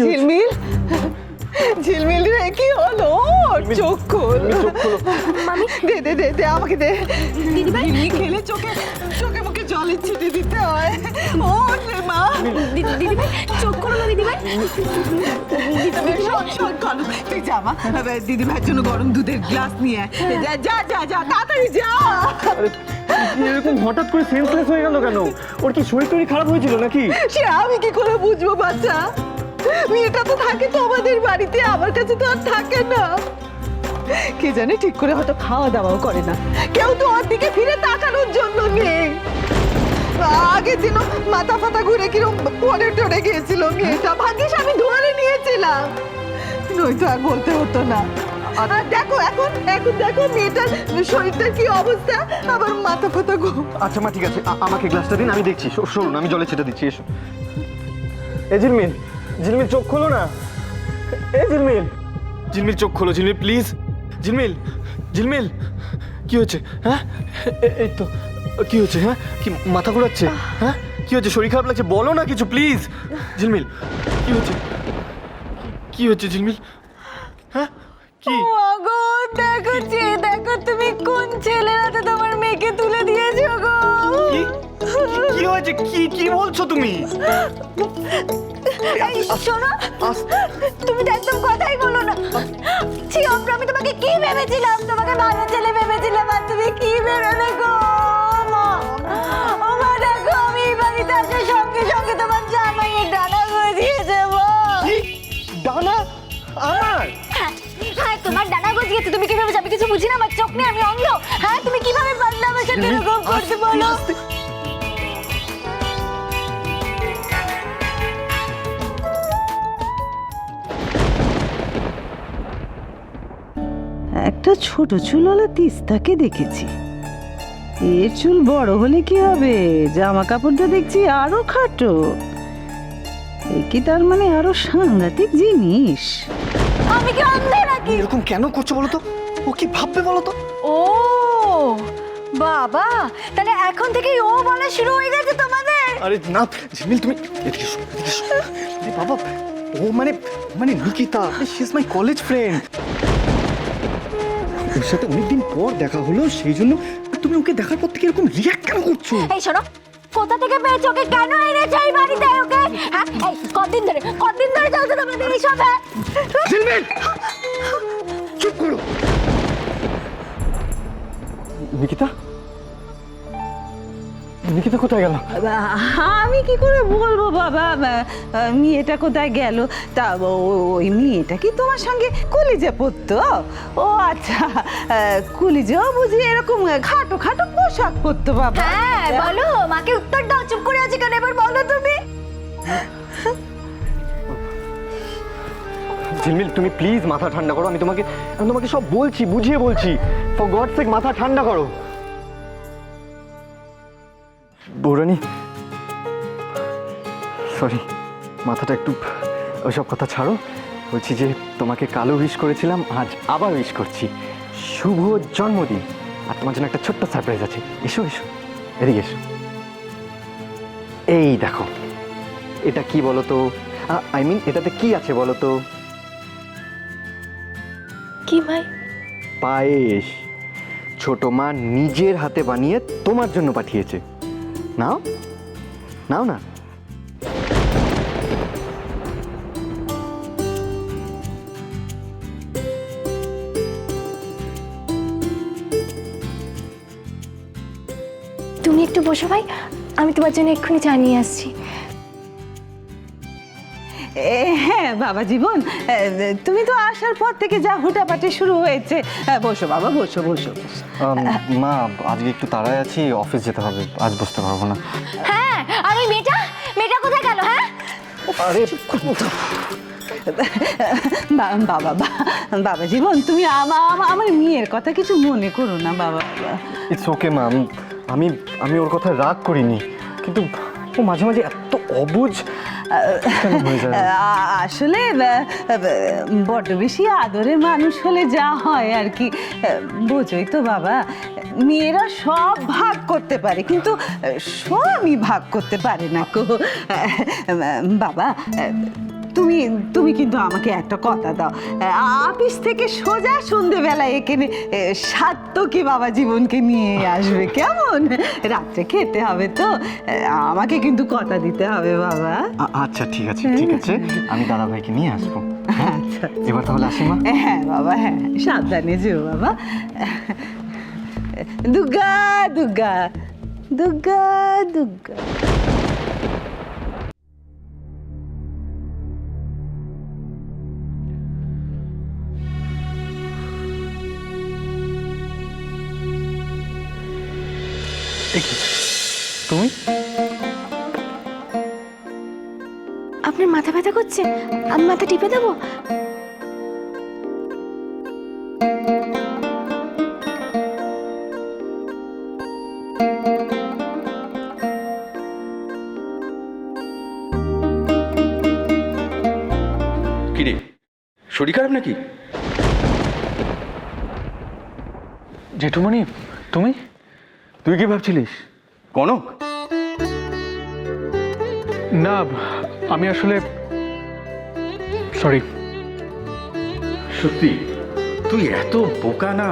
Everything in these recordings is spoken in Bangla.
ঝিলমিল? ঝিলমিল রে কি হলো? চোখ খোল। মামি? দে দে দে দে আমাকে দে। দিদিভাই? ঝিলমিল খেলে চোখে চোখে মুখে জলের ছিটে দিতে হয়। ও রে মা। দিদিভাই চোখ করো না দিদিভাই। তুই যা মা। দিদি ভাইয়ের জন্য গরম দুধের গ্লাস নিয়ে আয়। যা যা যা যা তাড়াতাড়ি যা। এরকম হঠাৎ করে সেন্সলেস হয়ে গেল কেন? ওর কি শরীর টরীর খারাপ হয়েছিল নাকি? সে আমি কি করে বুঝব বাচ্চা? মেয়েটা তো থাকে তো আমাদের বাড়িতে, আমার কাছে তো আর থাকে না। কে জানে ঠিক করে হয়তো খাওয়া দাওয়াও করে না। কেউ তো ওর দিকে ফিরে তাকানোর জন্য নেই। আগের দিনও মাথা ফাতা ঘুরে কিরম পরে টরে গিয়েছিল মেয়েটা। ভাগ্যিস আমি ধরে নিয়েছিলাম। নয়তো আর বলতে হতো না। আর দেখো, এখন এখন দেখো মেয়েটার শরীরটার কি অবস্থা। আবার মাথা ফাতা ঘুম আচ্ছা মা, ঠিক আছে। আমাকে গ্লাসটা দিন, আমি দেখছি। শ- সরুন আমি জলে ছেটে দিচ্ছি, এসো। এ ঝিলমিল ঝিলমিল চোখ খোলো না। এ ঝিলমিল ঝিলমিল চোখ খোলো ঝিলমিল প্লিজ ঝিলমিল ঝিলমিল কি হচ্ছে হ্যাঁ? এই তো কি হচ্ছে হ্যাঁ? কি মাথা ঘোরাচ্ছে? হ্যাঁ? কি হচ্ছে শরীর খারাপ লাগছে? বলো না কিছু প্লিজ ঝিলমিল কি হচ্ছে কি হচ্ছে ঝিলমিল হ্যাঁ? কি? গো দেখো যে দেখো তুমি কোন ছেলের হাতে তোমার মেয়েকে তুলে দিয়েছ গো। কি? কি- হয়েছে? কি কি বলছো তুমি? শোনো। তুমি তো একদম কথাই বলো না। ছি অম্র, আমি তোমাকে কি ভেবেছিলাম? তোমাকে ভালো ছেলে ভেবেছিলাম আর তুমি কি ভেবে দেখো মা? ও মা দেখো আমি এই বাড়িতে আসার সঙ্গে সঙ্গে তোমার জামাইয়ের ডানা গজিয়েছে মা। কি? ডানা? আমার? হ্যাঁ, হ্যাঁ তোমার ডানা গজিয়েছে। তুমি কি ভেবেছো? আমি কিছু বুঝি না আমার চোখ নেই আমি অন্ধ। হ্যাঁ তুমি কীভাবে পারলে আমার সাথে এরকম করতে বলো? একটা ছোট চুলওয়ালা তিস্তাকে দেখেছি। এর চুল বড় হলে কি হবে? জামা কাপড়টা দেখছি আরও খাটো। এ কি তার মানে আরও সাংঘাতিক জিনিস? আমি কি অন্ধ নাকি? এরকম কেন করছ বলো তো? ও কি ভাববে বলো তো? ও বাবা তাহলে এখন থেকেই ও বলা শুরু হয়ে গেছে তোমাদের? আরে না ঝিমিল তুমি এদিকে এসো, এদিকে এসো। আরে বাবা ও মানে মানে Nikita she is my college friend ওর সাথে অনেকদিন পর দেখা হলো সেই জন্য তুমি ওকে দেখার পর থেকে এরকম রিয়াক্ট কেন করছ? এই শোনো কোথা থেকে পেয়েছ ওকে? কেন এনেছো এই বাড়িতে ওকে? হ্যাঁ? এই কতদিন ধরে কতদিন ধরে চলছে তোমাদের এইসব হ্যাঁ চুপ করো। নিকিতা? নিকিতা কোথায় গেল? আমি কি করে বলব বাবা? মেয়েটা কোথায় গেল? তা ওই মেয়েটা কি তোমার সঙ্গে কলিজা পরতো ও আচ্ছা কলিজাও বুঝি এরকম খাটো খাটো পোশাক পরতো বাবা। হ্যাঁ বলো মাকে উত্তর দাও চুপ করে আছে কেন? এবার বলো তুমি। ঝিলমিল তুমি প্লিজ মাথা ঠান্ডা করো আমি তোমাকে আমি তোমাকে সব বলছি বুঝিয়ে বলছি। ফর গড সেক মাথা ঠান্ডা করো। বৌরানি। সরি মাথাটা একটু ওইসব কথা ছাড়ো। বলছি যে তোমাকে কালো উইশ করেছিলাম আজ আবার উইশ করছি। শুভ জন্মদিন। আর তোমার জন্য একটা ছোট্ট সারপ্রাইজ আছে। এসো এসো। এদিকে এসো। এই দেখো এটা কি বলো তো আই মিন এটাতে কি আছে বলো তো কি ভাই? পায়েস। ছোট মা নিজের হাতে বানিয়ে তোমার জন্য পাঠিয়েছে। নাও। নাও না। তুমি একটু বসো ভাই আমি তোমার জন্য এক্ষুনি জানিয়ে আসছি। হ্যাঁ বাবা জীবন তুমি তো আসার পর থেকে যা হুটাপাটি শুরু হয়েছে। বসো বাবা বসো বসো। মা আজকে একটু তাড়ায় আছি অফিস যেতে হবে আজ বসতে পারব না। হ্যাঁ আর ওই মেয়েটা? মেয়েটা কোথায় গেল হ্যাঁ? আরে বাবা বা- বাবা জীবন তুমি আমা- আমা- আমার মেয়ের কথা কিছু মনে করো না বাবা ইটস ওকে মা আমি আমি ওর কথা রাগ করিনি কিন্তু ও মাঝে মাঝে এত অবুঝ। আসলে বড্ড বেশি আদরে মানুষ হলে যা হয় আর কি। বোঝোই তো বাবা, মেয়েরা সব ভাগ করতে পারে, কিন্তু স্বামী ভাগ করতে পারে না কো। বাবা তুমি তুমি কিন্তু আমাকে একটা কথা দাও। অফিস থেকে সোজা সন্ধেবেলা এখানে সাত্তকী বাবা জীবনকে নিয়ে আসবে কেমন? রাত্রে খেতে হবে তো। আমাকে কিন্তু কথা দিতে হবে বাবা। আচ্ছা ঠিক আছে ঠিক আছে। আমি দাদা ভাইকে নিয়ে আসব। হ্যাঁ? আচ্ছা এবার তাহলে আসি মা। হ্যাঁ বাবা হ্যাঁ সাবধানে যেও বাবা। দুর্গা দুর্গা দুর্গা দুর্গা দেখি তুমি? আপনার মাথা ব্যথা করছে? আমি মাথা টিপে দেবো? কিরে শরীর খারাপ নাকি? জেঠুমণি তুমি? তুই কি ভাবছিলিস? কনক? না আমি আসলে সরি। সত্যি? তুই এত বোকা না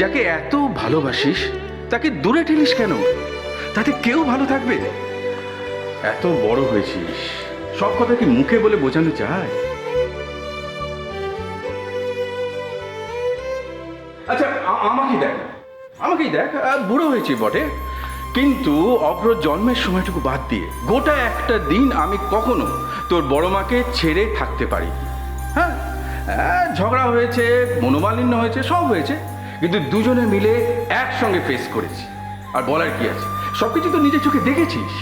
যাকে এত ভালোবাসিস তাকে দূরে ঠেলিস কেন? তাতে কেউ ভালো থাকবে? এত বড় হয়েছিস। সব কথা কি মুখে বলে বোঝানো যায়? আচ্ছা আমাকে দেখ। আমাকেই দেখ বুড়ো হয়েছি বটে। কিন্তু অভ্র জন্মের সময়টুকু বাদ দিয়ে গোটা একটা দিন আমি কখনো তোর বড় মাকে ছেড়ে থাকতে পারি হ্যাঁ ঝগড়া হয়েছে, মনোমালিন্য হয়েছে, সব হয়েছে। কিন্তু দুজনে মিলে একসঙ্গে ফেস করেছি। আর বলার কি আছে? সবকিছু তো নিজের চোখে দেখেছিস।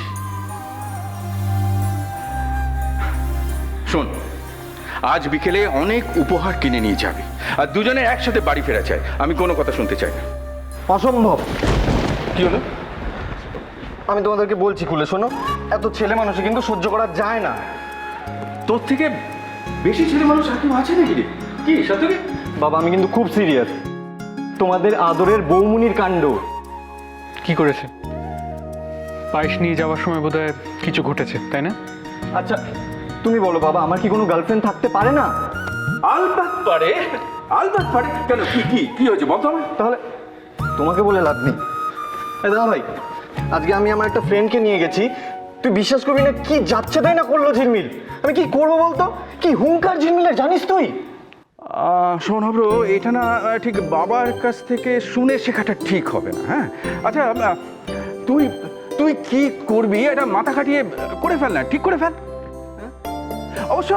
শোন, আজ বিকেলে অনেক উপহার কিনে নিয়ে যাবি। আর দুজনে একসাথে বাড়ি ফেরা চাই। আমি কোনো কথা শুনতে চাই না। অসম্ভব। কি হলো? আমি তোমাদেরকে বলছি খুলে শোনো। এত ছেলে মানুষে কিন্তু সহ্য করা যায় না। তোর থেকে বেশি ছেলে মানুষ আর কেউ আছে নাকি রে? কি সত্যি? বাবা আমি কিন্তু খুব সিরিয়াস। তোমাদের আদরের বৌমুনির কাণ্ড। কি করেছে? পায়েস নিয়ে যাওয়ার সময় বোধহয় কিছু ঘটেছে তাই না? আচ্ছা তুমি বলো বাবা আমার কি কোনো গার্লফ্রেন্ড থাকতে পারে না? আলবাত পারে? আলবাত পারে? কেন কি কি কি হয়েছে? বলতো আমায়? তাহলে তোমাকে বলে লাভ নেই। দাদা ভাই, আজকে আমি আমার একটা ফ্রেন্ডকে নিয়ে গেছি। তুই বিশ্বাস করবি না কি যাচ্ছে তাই না করল ঝিলমিল? আমি কি করব বলতো? কি হুঙ্কার ঝিলমিলের জানিস তুই? শোন হব্র এটা না ঠিক বাবার কাছ থেকে শুনে শেখাটা ঠিক হবে না হ্যাঁ? আচ্ছা তুই তুই কি করবি এটা মাথা খাটিয়ে করে ফেল না, ঠিক করে ফেল? অবশ্য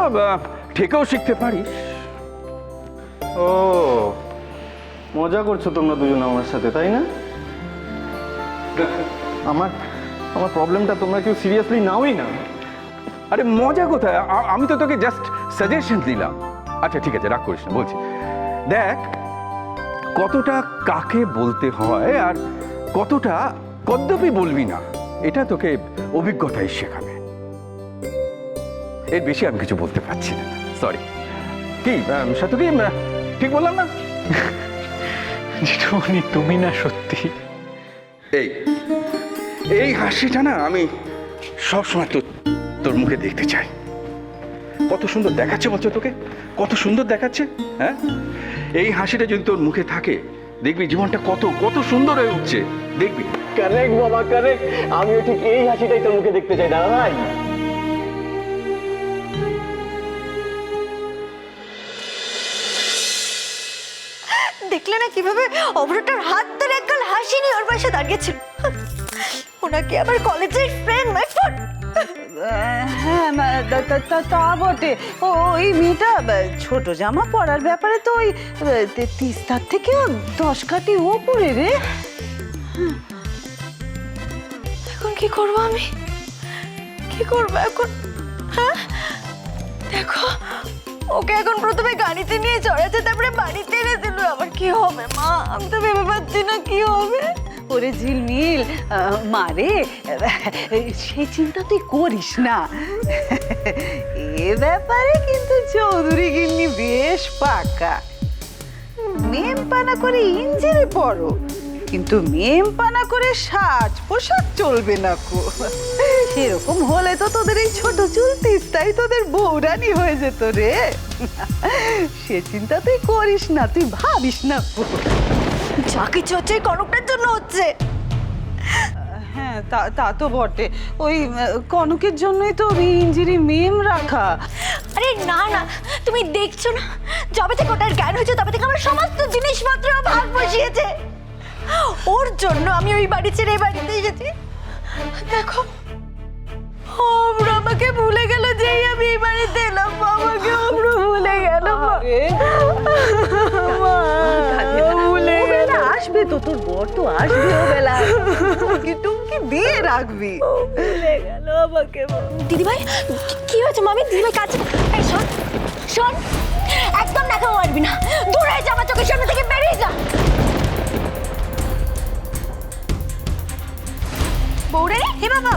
ঠেকেও শিখতে পারিস। ও মজা করছ তোমরা দুজন আমার সাথে, তাই না? আমার আমার প্রবলেমটা তোমরা কেউ সিরিয়াসলি নাওই না। আরে মজা কোথায়? আমি তো তোকে জাস্ট সাজেশন দিলাম। আচ্ছা ঠিক আছে, রাগ করিস না, বলছি। দেখ, কতটা কাকে বলতে হয় আর কতটা কদ্যপি বলবি না, এটা তোকে অভিজ্ঞতাই শেখাবে। এর বেশি আমি কিছু বলতে পারছি না। সরি কি সাথে কি? ঠিক বললাম না? জেঠুমণি তুমি না সত্যি। এই এই হাসিটা না আমি সবসময় তোর তোর মুখে দেখতে চাই। কত সুন্দর দেখাচ্ছে বলছো তোকে? কত সুন্দর দেখাচ্ছে হ্যাঁ? এই হাসিটা যদি তোর মুখে থাকে দেখবি জীবনটা কত কত সুন্দর হয়ে উঠছে। দেখবি? কারেক্ট বাবা কারেক্ট আমিও ঠিক এই হাসিটাই তোর মুখে দেখতে চাই দাদা ভাই। দেখলে না কীভাবে অভ্রটার হাত ধরে একগাল হাসি নিয়ে ওর পাশে দাঁড়িয়েছিল ওনাকে আমার কলেজের ফ্রেন্ড মাই ফ্রেন্ড হ্যাঁ তা- বটে। ওই মেয়েটা ছোট জামা পরার ব্যাপারে তো ওই তিস্তার থেকেও দশ কাটি ওপরে রে। এখন কি করব আমি? কি করব এখন? হ্যাঁ? দেখো ওকে এখন প্রথমে গাড়িতে নিয়ে চড়াচ্ছে তারপরে বাড়িতে এনে দিল। আবার কি হবে, মা? আমি তো ভেবে পাচ্ছি না কি হবে। ওরে ঝিলমিল মারে সেই চিন্তা তুই করিস না। এ ব্যাপারে কিন্তু চৌধুরী গিন্নি বেশ পাকা। মেম পানা করে ইঞ্জিনে পড়ো। কিন্তু মেম পানা করে সাজ পোশাক চলবে না কো। সেরকম হলে তো তোদের এই ছোট চুল তিস্তাই তোদের বৌরানি হয়ে যেত রে। সে চিন্তা তুই করিস না তুই ভাবিস না যা কিছু হচ্ছে কনকটার জন্য হচ্ছে। হ্যাঁ তা তা তো বটে। ওই কনকের জন্যই তো ইঞ্জিরি মেম রাখা। আরে না না তুমি দেখছ না? যবে থেকে ওটার জ্ঞান হয়েছে তবে থেকে আমার সমস্ত জিনিসপত্র ভাগ বসিয়েছে। ওর জন্য আমি ওই বাড়ি ছেড়ে এই বাড়িতে এসেছি দেখো অব্র আমাকে ভুলে গেল যেই আমি এই বাড়িতে এলাম। আমাকে অব্র ভুলে গেল ভুলে গেল। আসবে তো তোর বর তো আসবে ও বেলা টুমকি টুমকি দিয়ে রাখবি ভুলে গেল আমাকে দিদিভাই কি হয়েছে মামি দিদিভাই কাছে এই শোন শোন একদম দেখা মারবি না। দূরে যা আমার চোখের সামনে থেকে বেরিয়ে যা। বৌরে হে বাবা